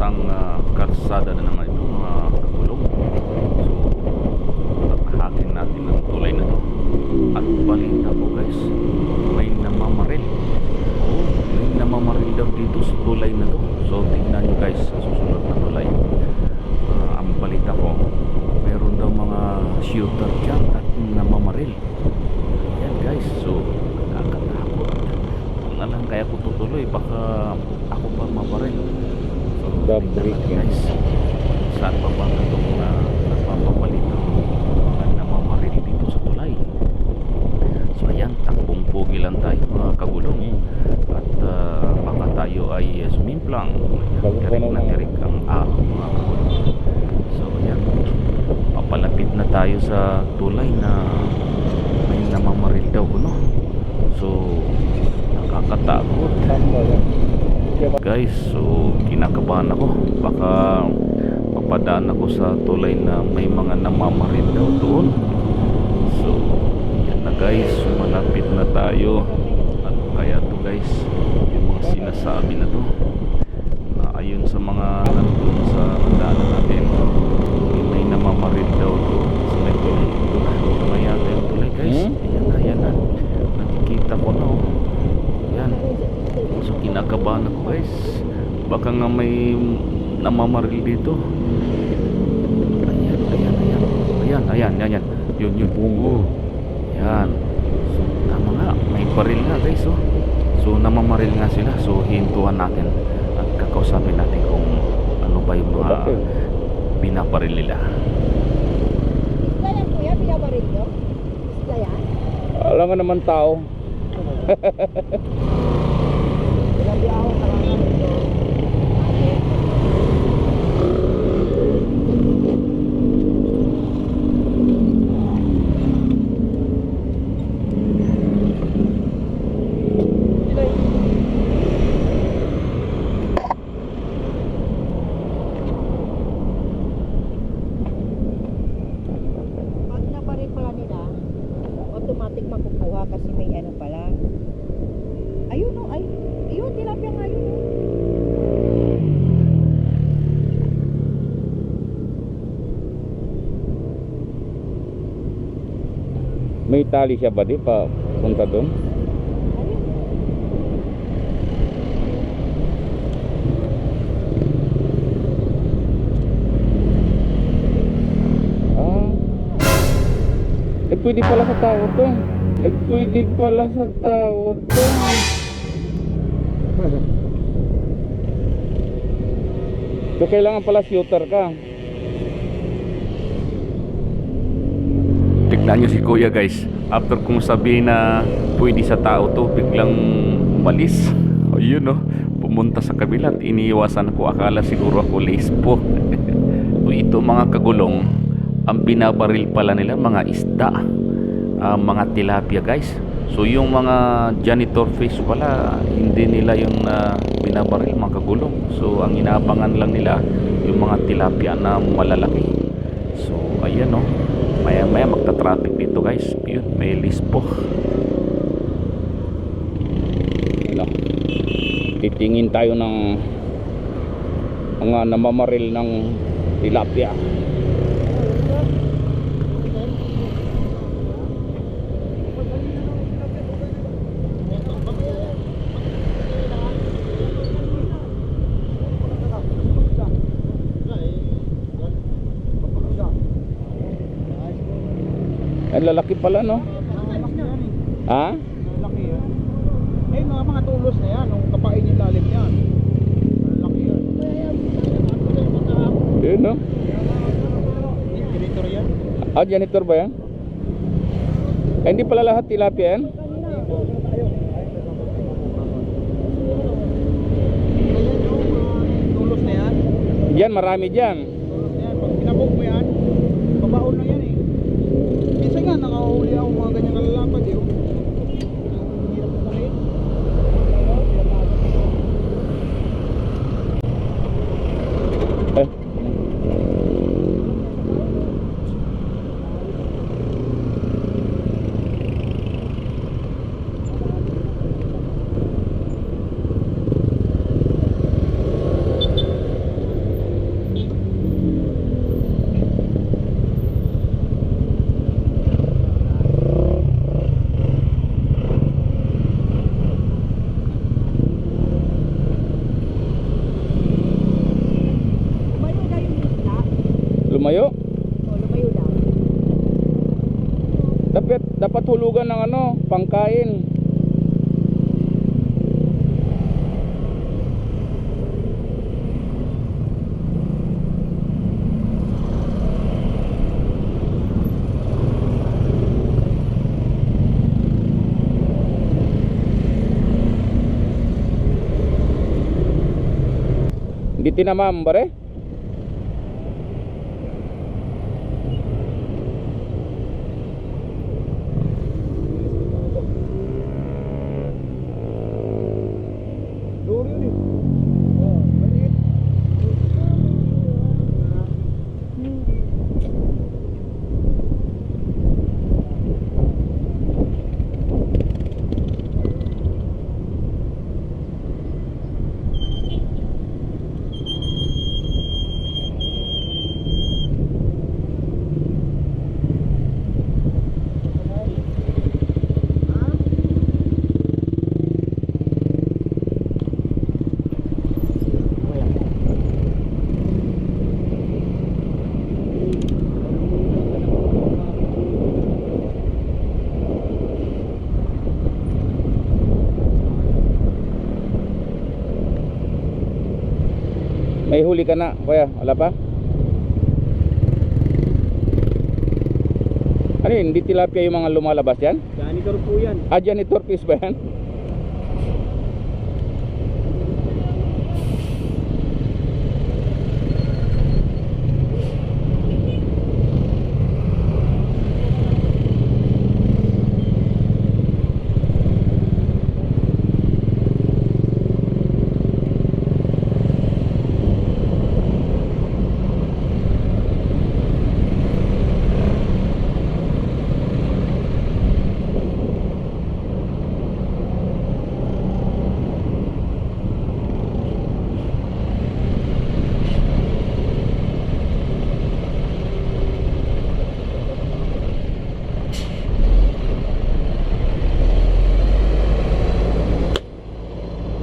kung saan ah, kalsada na naman ito mga kagulong. So, paghahakin natin ang tulay na to. At balita ko guys, may namamaril. Oo, may namamaril daw dito sa tulay na to. So, tingnan nyo guys sa susunod na tulay. Ah, ang balita ko, meron daw mga shooter dyan at namamaril. Yan guys, so nakakatakot. Kung na lang kaya ko tutuloy, baka ako pa mabaril. So, The tingnan brick, natin, yan. guys. Saan pa ba itong uh, nagpapabalita mga namamaril dito sa tulay? So ayan, takbong pogi lang tayo mga kagulong. At ah, baka tayo pa Tirik na tirik ang araw mga kagulong. So ayan, papalapit na tayo sa tulay na may namamaril daw no. So nakakatakot lang. Guys so kinakabahan ako. Baka papadaan ako sa tulay na may mga namamaril daw doon. So yan na guys. Malapit na tayo. Ano kaya to guys yung mga sinasabi na to na ayon sa mga nandun sa daanan natin eh, may namamaril daw doon sa may tulay ito na ito na yata yung tulay guys Hmm? ayan na ayan na nakikita ko na oh yan So kinakabahan ako guys Baka nga may namamaril dito Ayan, ayan, ayan Ayan, ayan, ayan, ayan Yun, yun Oo. Yan So tama nga, may baril nga guys oh. So namamaril nga sila So hintuhan natin At kakausapin natin kung ano ba yung mga binabaril nila yan kuya, binabaril nyo? Isda yan? Alam nga naman tao. Grabe ako, karangan ito. Pag naparil pala nila, automatic makukuha kasi may ano pala. Ayun o, ay, ayun, tilapia nga yun o. May tali siya ba di pa punta doon? Ah. Eh pwede pala sa tao to. Eh pwede pala sa tao to. So kailangan pala shooter ka. Tignan nyo si kuya guys. After kong sabihin na pwede sa tao to Biglang malis Ayun no Pumunta sa kabila at iniiwasan ko Akala siguro ako lace po. So, Ito mga kagulong Ang binabaril pala nila mga isda. Ah, Mga tilapia guys. So yung mga janitor fish pala Hindi nila yung ah, binabaril mga kagulong. So ang inaabangan lang nila Yung mga tilapia na malalaki. So ayan no Maya maya magta-traffic dito guys Yun may list po Ano? Titingin tayo ng mga namamaril ng tilapia. Ang lalaki pala no? Ha? Malaki yan. Eh, mga mga tulos na yan, nung kapain yung lalim yan. Malaki yan. Yun no? Director yan. Ah, janitor ba yan? Eh, hindi pala lahat tilapia yan? Yan. Yan, marami dyan. Tulos na yan. Pag pinabog mo yan, babaon na yan eh. Minsan nga, nakahuli ako mga ganyan kalalapad eh. oh. Ang hirap kukunin. Eh. Dapat hulugan ng ano, pangkain. Hindi tinamam, bare? Luro May huli ka na, kuya. Wala pa? Ano yun? Hindi tilapia yung mga lumalabas yan? Janitor po yan. Ah, janitor fish ba yan?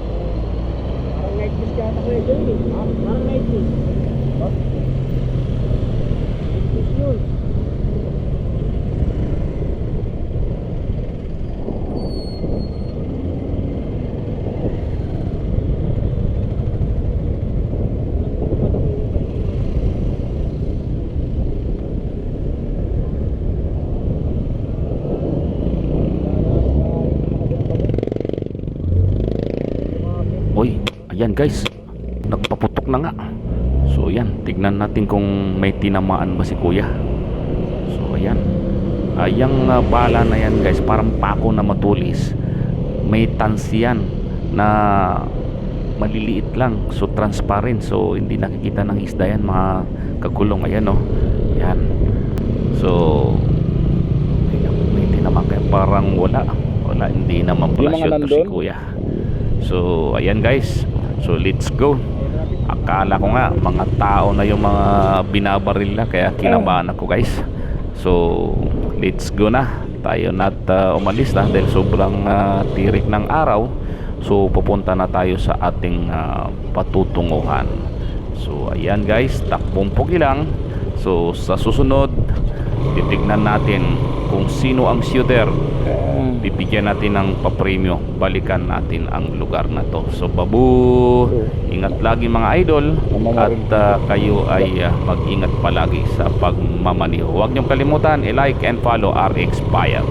Parang night fish kaya ako eh. Dun eh. Ah, Parang night fish. Huh? Night fish yun. Uy, ayan guys. Nagpaputok na nga. So ayan, tignan natin kung may tinamaan ba si kuya. So ayan. Ayang uh, bala na yan guys, parang pako na matulis. May tansiyan na maliliit lang. So transparent. So hindi nakikita ng isda yan mga kagulong. Ayan oh. Ayan. So may, tinamaan kaya parang wala. Wala, hindi naman pala to si kuya. So, ayan guys. So, let's go. Akala ko nga, mga tao na yung mga binabaril na, kaya kinabahan ako guys. So, let's go na. Tayo na at uh, umalis na dahil sobrang uh, tirik ng araw. So, pupunta na tayo sa ating uh, patutunguhan. So, ayan guys, takbong pugi lang. So, sa susunod, titignan natin kung sino ang shooter. Bibigyan natin ng papremyo. Balikan natin ang lugar na to. So babu ingat lagi mga idol. At uh, kayo ay uh, mag-ingat palagi sa pagmamaniho. Huwag niyong kalimutan i-like and follow RX Bayag